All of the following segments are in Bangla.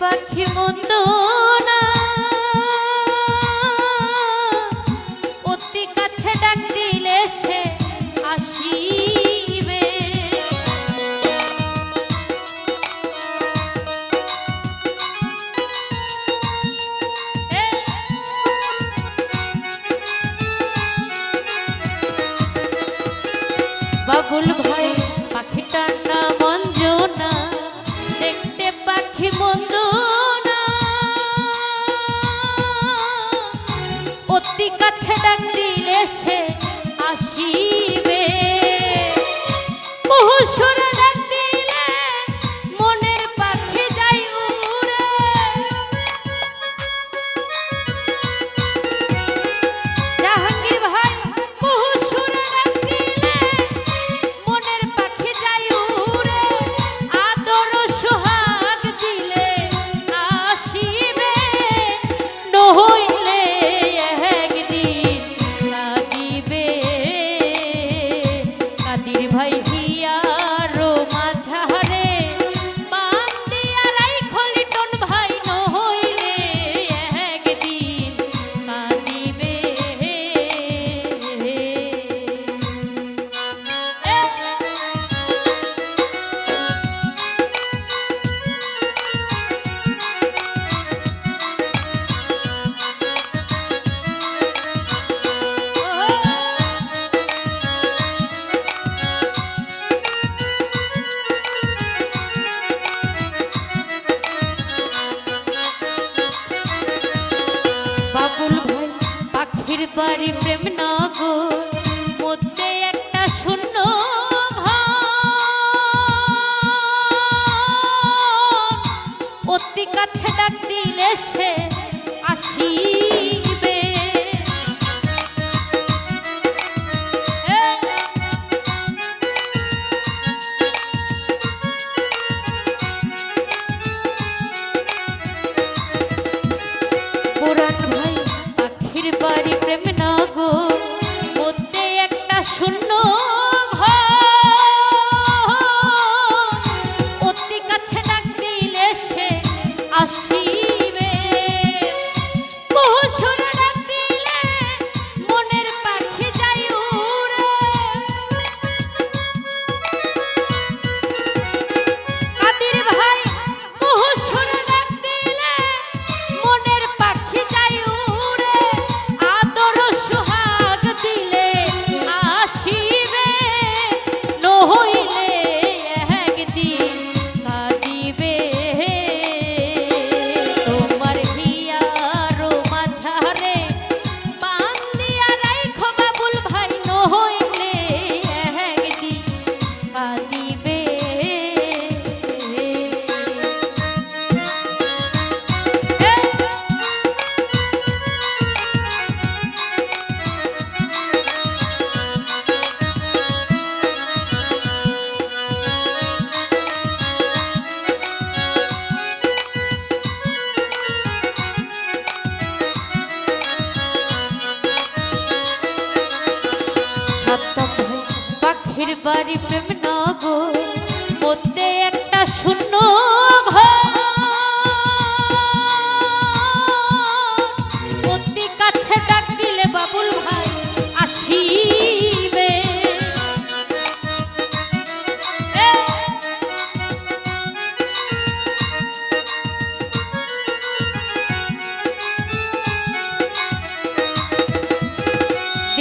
পাখি মন্দ না। অতি কাছে ডাক দিলে সে আসিবে। বাবুল ভাই aquí.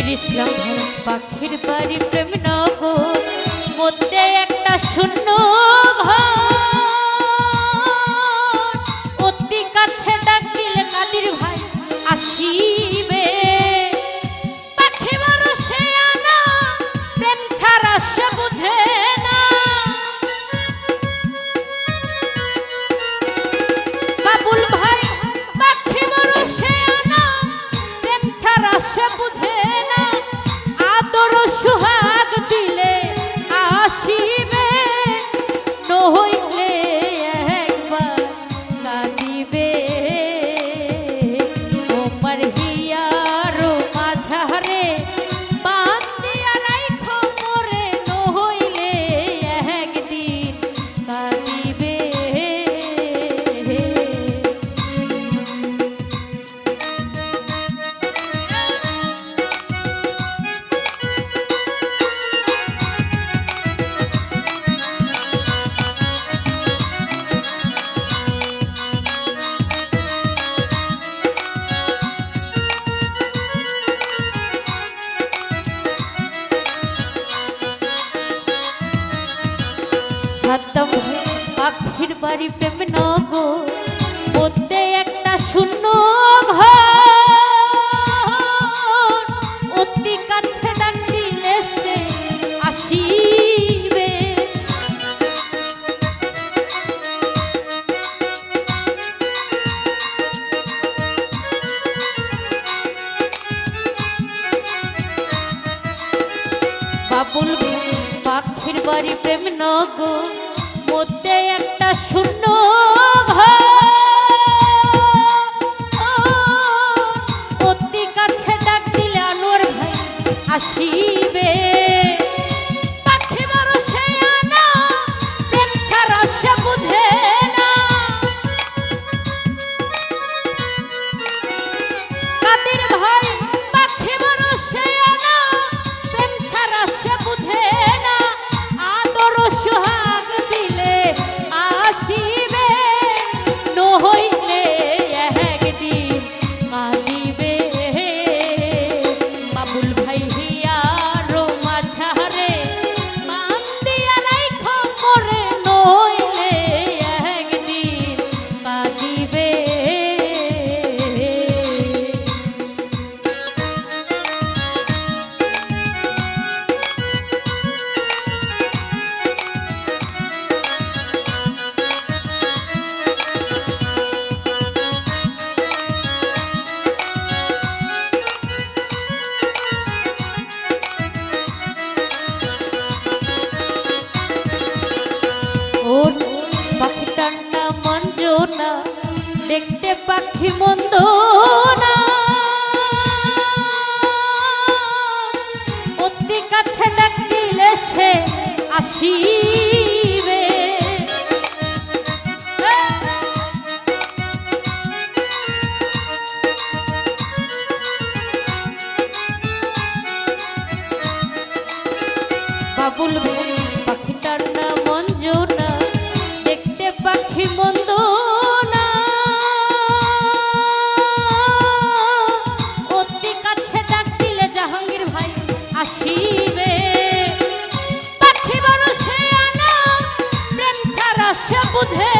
ফকির পাখির বাড়ি প্রেম নগর মধ্যে একটা শূন্য ঘর। অতি কাছে ডাক দিলে কাদির ভাই আসিবে। পাখি মানুষে আনা, প্রেম ছাড়া সে বুঝে সাতম পাখির বাড়ি প্রেম নব পদ্মে একটা শূন্য দেখতে পাখি মন্দ না। কাছে ডাক সে আসিবে। বাবুল बुधे